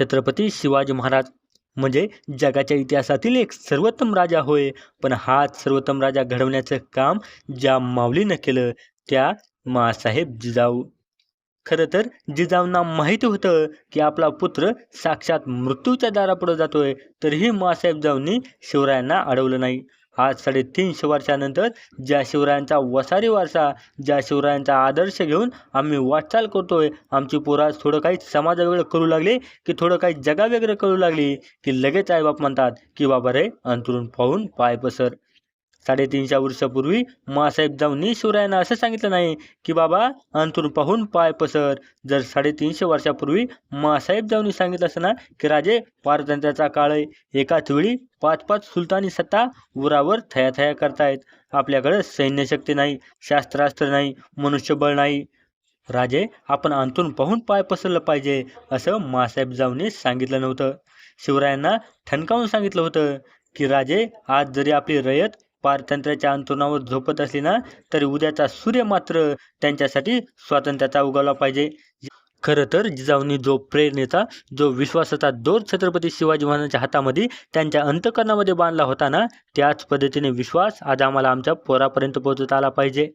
छत्रपती शिवाजी महाराज. म्हणजे जगाच्या इतिहासातील एक सर्वोत्तम राजा होय. पण हाच सर्वोत्तम राजा घडवण्याचं काम ज्या माऊलीनं केलं त्या मासाहेब जिजाऊ. खरं तर जिजाऊंना माहिती होतं की आपला पुत्र साक्षात मृत्यूच्या दारापुढं जातोय. तरीही मासाहेब जाऊंनी शिवरायांना अडवलं नाही. आज साडेतीनशे वर्षानंतर ज्या शिवरायांचा वसारी वारसा ज्या शिवरायांचा आदर्श घेऊन आम्ही वाटचाल करतोय आमची पोरं आज थोडं काही समाजावेगळं करू लागले की थोडं काही जगावेगळं करू लागली की लगेच आईबाप म्हणतात की बाबा रे अंतरून पाहून पाय पसर. साडेतीनशे वर्षापूर्वी मासाहेब जाऊनी शिवरायांना असं सांगितलं नाही की बाबा अंतरून पाहून पाय पसर. जर साडेतीनशे वर्षापूर्वी मासाहेब जाऊनी सांगितलं असं ना की राजे पारतंत्र्याचा काळ आहे. एकाच वेळी पाच पाच सुलतानी सत्ता उरावर थया थया करतायत. आपल्याकडं सैन्यशक्ती नाही शास्त्रास्त्र नाही मनुष्यबळ नाही. राजे आपण अंतून पाहून पाय पसरलं पाहिजे असं मासाहेब जाऊनी सांगितलं नव्हतं. शिवरायांना ठणकावून सांगितलं होतं की राजे आज जरी आपली रयत पारतंत्र्याच्या अंतरुणावर झोपत असली ना तरी उद्याचा सूर्य मात्र त्यांच्यासाठी स्वातंत्र्याचा उगवला पाहिजे. खरं तर जिजाऊंनी जो प्रेरणेचा जो विश्वासाचा दोर छत्रपती शिवाजी महाराजांच्या हातामध्ये त्यांच्या अंतकरणामध्ये बांधला होता ना त्याच पद्धतीने विश्वास आज आम्हाला आमच्या पोरापर्यंत पोहोचत आला पाहिजे.